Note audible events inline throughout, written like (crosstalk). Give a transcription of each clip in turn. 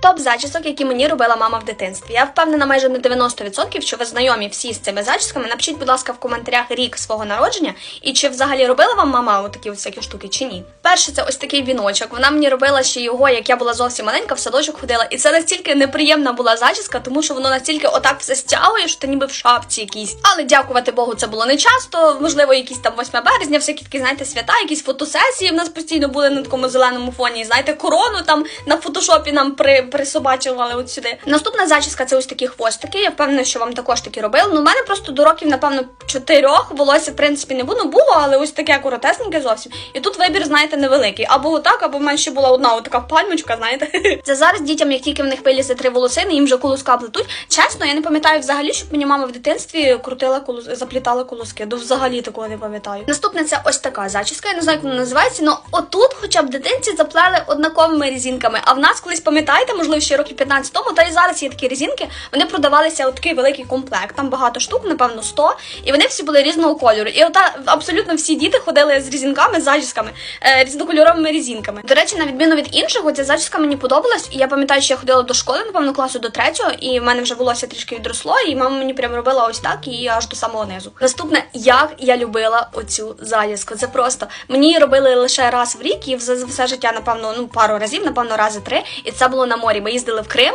Топ зачісок, які мені робила мама в дитинстві. Я впевнена майже на 90%, що ви знайомі всі з цими зачісками. Напишіть, будь ласка, в коментарях рік свого народження і чи взагалі робила вам мама такі всякі штуки, чи ні. Перше, це ось такий віночок. Вона мені робила ще його, як я була зовсім маленька, в садочок ходила. І це настільки неприємна була зачіска, тому що воно настільки отак все стягує, що ти ніби в шапці якійсь. Але дякувати Богу, це було не часто. Можливо, якісь там 8 березня, всякі такі, знаєте, свята, якісь фотосесії в нас постійно були на такому зеленому фоні. Знаєте, корону там на фотошопі нам при, присобачували от сюди. Наступна зачіска це ось такі хвостики. Я впевнена, що вам також такі робили. Ну, у мене просто до років, напевно, чотирьох волосся, в принципі, не було. Ну, було, але ось таке коротесеньке зовсім. І тут вибір, знаєте, невеликий. Або отак, або в мене ще була одна така пальмочка, знаєте. (laughs) Це зараз дітям, як тільки в них вилізе три волосини, їм вже колоска плетуть. Чесно, я не пам'ятаю взагалі, щоб мені мама в дитинстві крутила колос... заплітала колоски. До взагалі такого не пам'ятаю. Наступне це ось така зачіска. Я не знаю, як вона називається, але отут, хоча б дитинці заплели однаковими різинками. А в нас колись пам'ятаєте, можливо, ще років 15 тому, та й зараз є такі різинки. Вони продавалися от такий великий комплект. Там багато штук, напевно, 100, і вони всі були різного кольору. І ота абсолютно всі діти ходили з різинками, з зачісками, е, різнокольоровими різинками. До речі, на відміну від інших, оця зачіска мені подобалась. І я пам'ятаю, що я ходила до школи, напевно, класу до третього, і в мене вже волосся трішки відросло, і мама мені прям робила ось так і аж до самого низу. Наступне, як я любила оцю зачіску. Це просто мені її робили лише раз в рік, і за все життя, напевно, ну пару разів, напевно, рази три. І це було на морі. Ми їздили в Крим.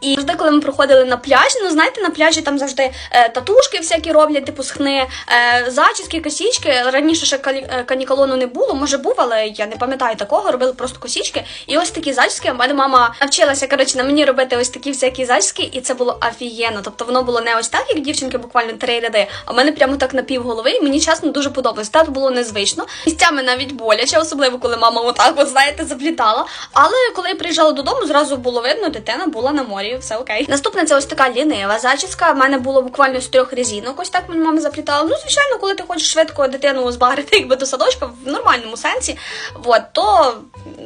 І завжди, коли ми проходили на пляж, ну знаєте, на пляжі там завжди е, татушки всякі роблять, типу схни, е, зачіски, косічки. Раніше ще е, канікалону не було, може був, але я не пам'ятаю такого. Робили просто косічки. І ось такі зачіски. У мене мама навчилася коротше на мені робити ось такі всякі зачіски, і це було офігенно. Тобто воно було не ось так, як дівчинки, буквально три ряди, а в мене прямо так на пів голови. І мені чесно дуже подобалось. Так було незвично. Місцями навіть боляче, особливо коли мама отак, от знаєте, заплітала. Але коли я приїжджала додому, зразу було видно, дитина була на морі, все окей. Наступна це ось така лінива зачіска. В мене було буквально з трьох резинок. Ось так мені мама заплітала. Ну, звичайно, коли ти хочеш швидко дитину збагрити, якби до садочка в нормальному сенсі, от, то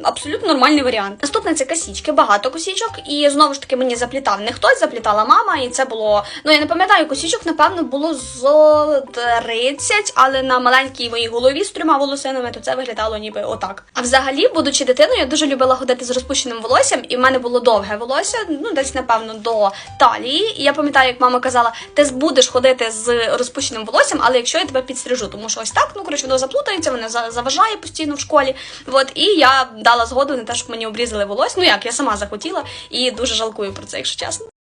абсолютно нормальний варіант. Наступне це косічки, багато косічок, і знову ж таки мені заплітав не хтось, заплітала мама, і це було. Ну я не пам'ятаю, косічок, напевно, було зо 30, але на маленькій моїй голові з трьома волосинами, то це виглядало ніби отак. А взагалі, будучи дитиною, я дуже любила ходити з розпущеним волоссям, і в мене було довге волосся, ну десь напевно до талії. І я пам'ятаю, як мама казала, ти будеш ходити з розпущеним волоссям, але якщо я тебе підстрижу, тому що ось так, ну коротше, воно заплутається, воно за- заважає постійно в школі. От і я дала згоду на те, щоб мені обрізали волосся. Ну як я сама захотіла і дуже жалкую про це, якщо чесно.